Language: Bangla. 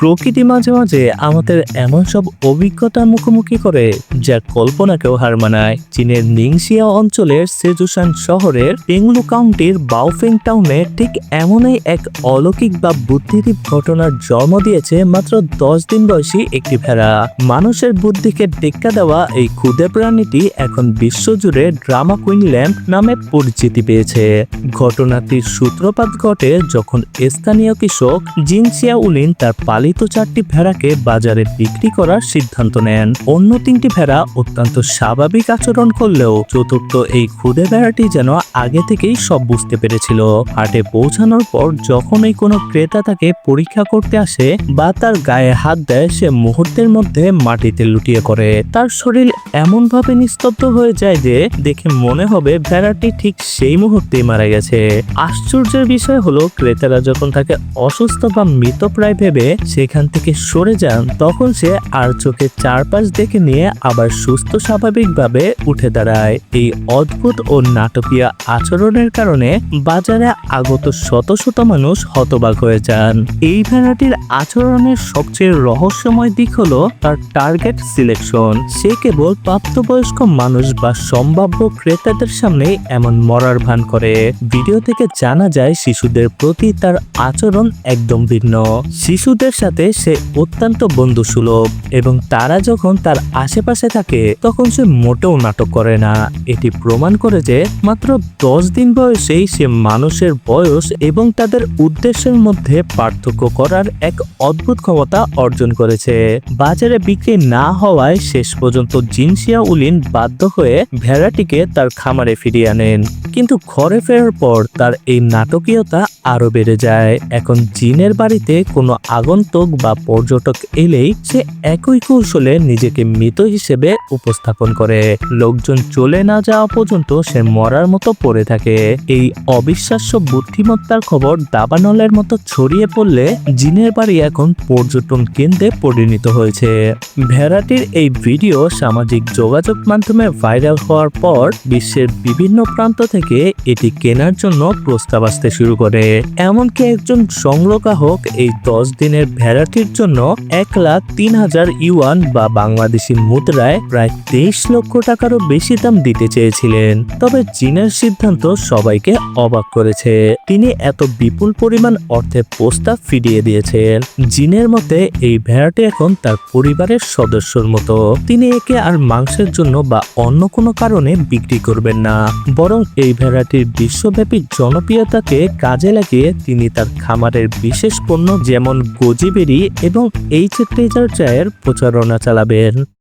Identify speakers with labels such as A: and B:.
A: প্রকৃতি মাঝে মাঝে আমাদের এমন সব অভিজ্ঞতার মুখোমুখি করে যা কল্পনাকেও হার মানায়। চীনের নিংশিয়া অঞ্চলের সেজুসান শহরের পেংলু কাউন্টির বাউফেং টাউনে ঠিক এমনই এক অলৌকিক বা বুদ্ধিদীপ ঘটনার জন্ম দিয়েছে মাত্র দশ দিন বয়সী একটি ভেড়া। মানুষের বুদ্ধিকে টেক্কা দেওয়া এই ক্ষুদে প্রাণীটি এখন বিশ্বজুড়ে ড্রামা কুইন ল্যাম্প নামে পরিচিতি পেয়েছে। ঘটনাটির সূত্রপাত ঘটে যখন স্থানীয় কৃষক জিনসিয়া উলিন তার পালিত চারটি ভেড়াকে বাজারে বিক্রি করার সিদ্ধান্ত নেন। অন্য তিনটি ভেড়া অত্যন্ত স্বাভাবিক আচরণ করলেও চতুর্থ এই খুদে ভেড়াটি যেন আগে থেকেই সব বুঝতে পেরেছিল। হাটে পৌঁছানোর পর যখনই কোনো ক্রেতা তাকে পরীক্ষা করতে আসে বা তার গায়ে হাত দেয়, সে মুহূর্তের মধ্যে মাটিতে লুটিয়ে করে তার শরীর এমনভাবে নিস্তব্ধ হয়ে যায় যে দেখে মনে হবে ভেড়াটি ঠিক সেই মুহূর্তেই মারা গেছে। আশ্চর্যের বিষয় হলো, ক্রেতারা যখন তাকে অসুস্থ বা মৃতপ্রায় ভেবে সেখান থেকে সরে যান, তখন সে আর চোখে চারপাশ দেখে নিয়ে আবার সুস্থ স্বাভাবিকভাবে উঠে দাঁড়ায়। এই অদ্ভুত ও নাটকীয় আচরণের কারণে বাজারে আগত শত শত মানুষ হতবাক হয়ে যান। এই ভেড়াটির আচরণের সবচেয়ে রহস্যময় দিক হলো তার টার্গেট সিলেকশন সে কেবল প্রাপ্তবয়স্ক মানুষ বা সম্ভাব্য ক্রেতাদের সামনে এমন মরার ভান করে। ভিডিও থেকে জানা যায়, শিশুদের প্রতি তার আচরণ একদম ভিন্ন। শিশুদের সাথে সে অত্যন্ত বন্ধুসুলভ এবং তারা যখন তার আশেপাশে থাকে, তখন সে মোটেও নাটক করে না। এটি প্রমাণ করে যে মাত্র দশ দিন বয়সেই সে মানুষের বয়স এবং তাদের উদ্দেশ্যের মধ্যে পার্থক্য করার এক অদ্ভুত ক্ষমতা অর্জন করেছে। বাজারে বিক্রি না হওয়ায় শেষ পর্যন্ত জিনসিয়া উলিন বাধ্য হয়ে ভেড়াটিকে তার খামারে ফিরিয়ে আনেন। কিন্তু ঘরে ফেরার পর তার এই নাটকীয়তা আরও বেড়ে যায়। এখন জিনের বাড়িতে কোনো আগন্তুক বা পর্যটক এলেই সে একই কৌশলে নিজেকে মৃত হিসেবে উপস্থাপন করে। লোকজন চলে না যাওয়া পর্যন্ত সে মরার মতো পড়ে থাকে। এই অবিশ্বাস্য বুদ্ধিমত্তার খবর দাবানলের মতো ছড়িয়ে পড়লে জিনের বাড়ি এখন পর্যটন কেন্দ্রে পরিণত হয়েছে। ভেড়াটির এই ভিডিও সামাজিক যোগাযোগ মাধ্যমে ভাইরাল হওয়ার পর বিশ্বের বিভিন্ন প্রান্ত থেকে এটি কেনার জন্য প্রস্তাব আসতে শুরু করে। এমনকি একজন সংগ্রহগ্রাহক এই দশ দিনের ভেড়াটির জন্য এক লাখ তিন হাজার ইউয়ান বা বাংলাদেশি মুদ্রায় প্রায় তেইশ লক্ষ টাকারও বেশি দাম দিতে চেয়েছিলেন। তবে চীনের সিদ্ধান্ত সবাইকে অবাক করেছে। তিনি এত বিপুল পরিমাণ অর্থের প্রস্তাব ফিরিয়ে দিয়েছেন। জিনের মতে, এই ভেড়াটি এখন তার পরিবারের সদস্যর মতো। তিনি একে আর মাংসের জন্য বা অন্য কোনো কারণে বিক্রি করবেন না। বরং এই ভেড়াটির বিশ্বব্যাপী জনপ্রিয়তাকে কাজে লাগিয়ে তিনি তার খামারের বিশেষ পণ্য যেমন গোজিবেরি এবং এইচ ট্রেজার চায়ের প্রচারণা চালাবেন।